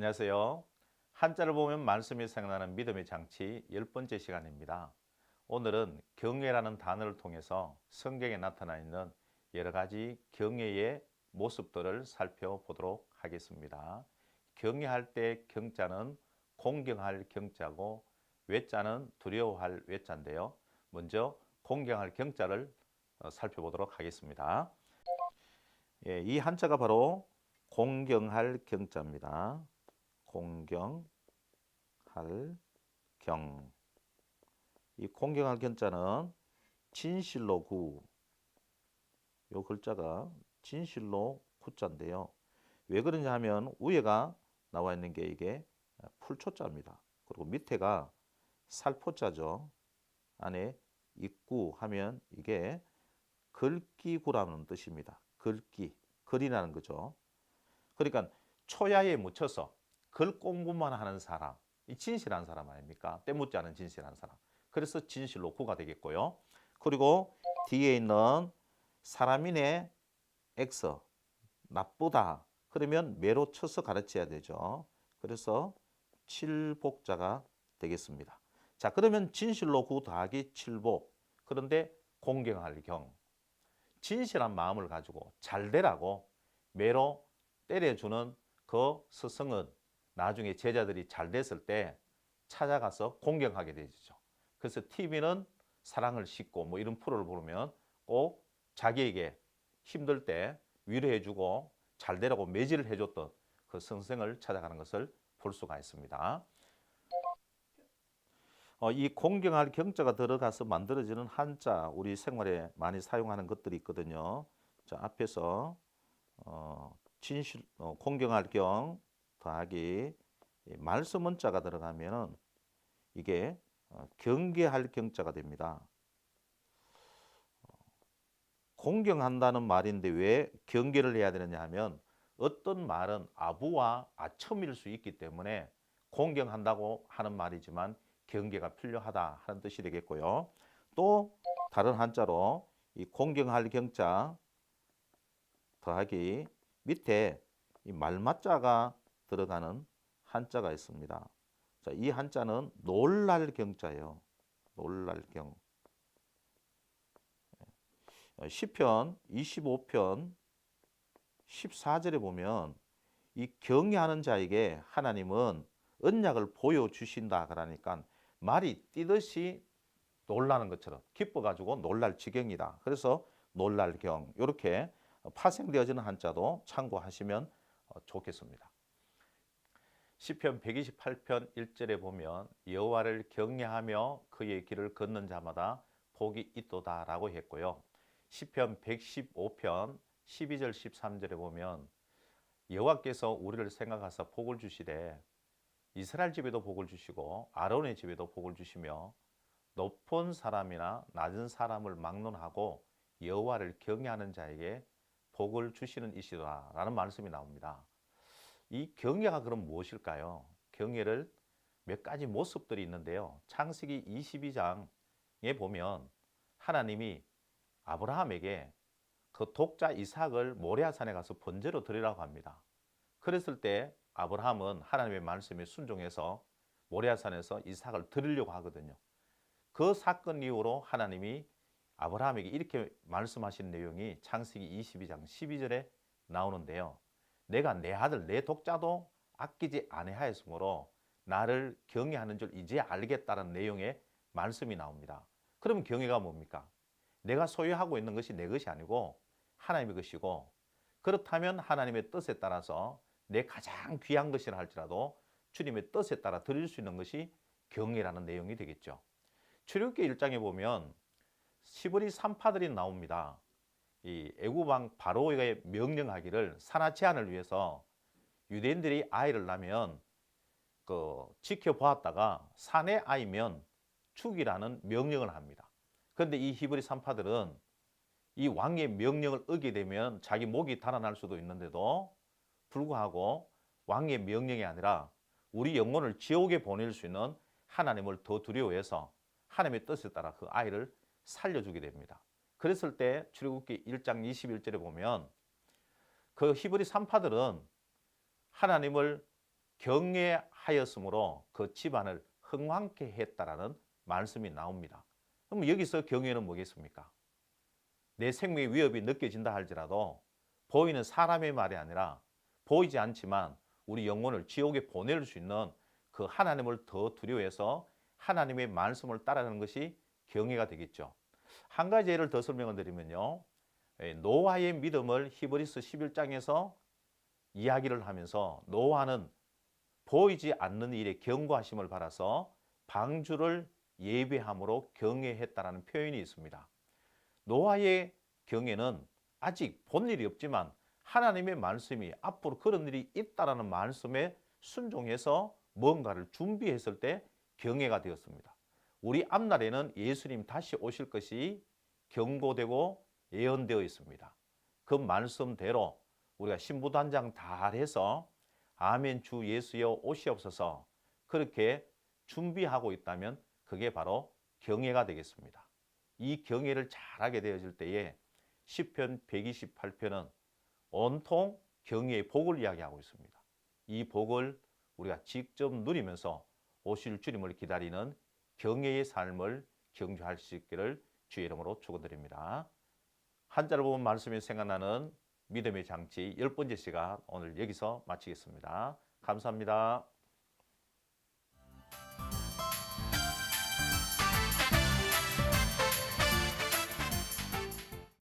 안녕하세요. 한자를 보면 말씀이 생각나는 믿음의 장치 열 번째 시간입니다. 오늘은 경외라는 단어를 통해서 성경에 나타나 있는 여러 가지 경외의 모습들을 살펴보도록 하겠습니다. 경외할 때 경자는 공경할 경자고 외자는 두려워할 외자인데요. 먼저 공경할 경자를 어, 살펴보도록 하겠습니다. 예, 이 한자가 바로 공경할 경자입니다. 공경할 경. 이 공경할 경자는 진실로 구. 요 글자가 진실로 구자인데요. 왜 그러냐 하면 위에가 나와 있는 게 이게 풀초자입니다. 그리고 밑에가 살포자죠. 안에 입구 하면 이게 글귀구라는 뜻입니다. 글귀, 글이라는 거죠. 그러니까 초야에 묻혀서 글 공부만 하는 사람, 이 진실한 사람 아닙니까? 때묻지 않은 진실한 사람. 그래서 진실로 구가 되겠고요. 그리고 뒤에 있는 사람인의 X, 나쁘다. 그러면 매로 쳐서 가르쳐야 되죠. 그래서 칠복자가 되겠습니다. 자, 그러면 진실로 구 더하기 칠복. 그런데 공경할 경. 진실한 마음을 가지고 잘 되라고 매로 때려주는 그 스승은 나중에 제자들이 잘 됐을 때 찾아가서 공경하게 되죠. 그래서 TV는 사랑을 싣고 뭐 이런 프로를 보면 꼭 자기에게 힘들 때 위로해주고 잘 되라고 매질을 해줬던 그 선생을 찾아가는 것을 볼 수가 있습니다. 어, 이 공경할 경자가 들어가서 만들어지는 한자 우리 생활에 많이 사용하는 것들이 있거든요. 자 앞에서 어, 진실 어, 공경할 경 더하기 말씀 원자가 들어가면은 이게 어, 경계할 경자가 됩니다. 어, 공경한다는 말인데 왜 경계를 해야 되느냐 하면 어떤 말은 아부와 아첨일 수 있기 때문에 공경한다고 하는 말이지만 경계가 필요하다 하는 뜻이 되겠고요. 또 다른 한자로 이 공경할 경자 더하기 밑에 이 말맞자가 들어가는 한자가 있습니다. 자, 이 한자는 놀랄 경자예요. 놀랄 경. 예. 시편 25편 14절에 보면 이 경외하는 자에게 하나님은 언약을 보여주신다 그러니까 말이 뛰듯이 놀라는 것처럼 기뻐가지고 놀랄 지경이다. 그래서 놀랄 경 이렇게 파생되어지는 한자도 참고하시면 어, 좋겠습니다. 시편 128편 1절에 보면 여호와를 경외하며 그의 길을 걷는 자마다 복이 있도다라고 했고요. 시편 115편 12절 13절에 보면 여호와께서 우리를 생각하사 복을 주시되 이스라엘 집에도 복을 주시고 아론의 집에도 복을 주시며 높은 사람이나 낮은 사람을 막론하고 여호와를 경외하는 자에게 복을 주시는 이시라라는 말씀이 나옵니다. 이 경외가 그럼 무엇일까요? 경외를 몇 가지 모습들이 있는데요. 창세기 22장에 보면 하나님이 아브라함에게 그 독자 이삭을 모리아산에 가서 번제로 드리라고 합니다. 그랬을 때 아브라함은 하나님의 말씀에 순종해서 모리아산에서 이삭을 드리려고 하거든요. 그 사건 이후로 하나님이 아브라함에게 이렇게 말씀하신 내용이 창세기 22장 12절에 나오는데요. 내가 내 아들 내 독자도 아끼지 아니하였으므로 나를 경외하는 줄 이제 알겠다는 내용의 말씀이 나옵니다. 그러면 경외가 뭡니까? 내가 소유하고 있는 것이 내 것이 아니고 하나님의 것이고 그렇다면 하나님의 뜻에 따라서 내 가장 귀한 것이라 할지라도 주님의 뜻에 따라 드릴 수 있는 것이 경외라는 내용이 되겠죠. 출애굽기 1장에 보면 시브리 산파들이 나옵니다. 이 애굽왕 바로에게 명령하기를 산하 제한을 위해서 유대인들이 아이를 낳으면 그 지켜보았다가 산의 아이면 죽이라는 명령을 합니다. 그런데 이 히브리 산파들은 이 왕의 명령을 어기게 되면 자기 목이 달아날 수도 있는데도 불구하고 왕의 명령이 아니라 우리 영혼을 지옥에 보낼 수 있는 하나님을 더 두려워해서 하나님의 뜻에 따라 그 아이를 살려주게 됩니다. 그랬을 때 출애굽기 1장 21절에 보면 그 히브리 산파들은 하나님을 경외하였으므로 그 집안을 흥왕케 했다라는 말씀이 나옵니다. 그럼 여기서 경외는 뭐겠습니까? 내 생명의 위협이 느껴진다 할지라도 보이는 사람의 말이 아니라 보이지 않지만 우리 영혼을 지옥에 보낼 수 있는 그 하나님을 더 두려워해서 하나님의 말씀을 따르는 것이 경외가 되겠죠. 한 가지 예를 더 설명을 드리면요. 예, 노아의 믿음을 히브리스 11장에서 이야기를 하면서 노아는 보이지 않는 일에 경고하심을 받아서 방주를 예배함으로 경외했다라는 표현이 있습니다. 노아의 경외는 아직 본 일이 없지만 하나님의 말씀이 앞으로 그런 일이 있다라는 말씀에 순종해서 뭔가를 준비했을 때 경외가 되었습니다. 우리 앞날에는 예수님 다시 오실 것이 경고되고 예언되어 있습니다. 그 말씀대로 우리가 신부도 한장다 해서 아멘 주 예수여 오시옵소서 그렇게 준비하고 있다면 그게 바로 경외가 되겠습니다. 이 경외를 잘하게 되어질 때에 시편 128편은 온통 경외의 복을 이야기하고 있습니다. 이 복을 우리가 직접 누리면서 오실 주님을 기다리는 경외의 삶을 경주할 수 있기를 주의 이름으로 축원드립니다. 한자를 보면 말씀이 생각나는 믿음의 장치 열 번째 시간 오늘 여기서 마치겠습니다. 감사합니다.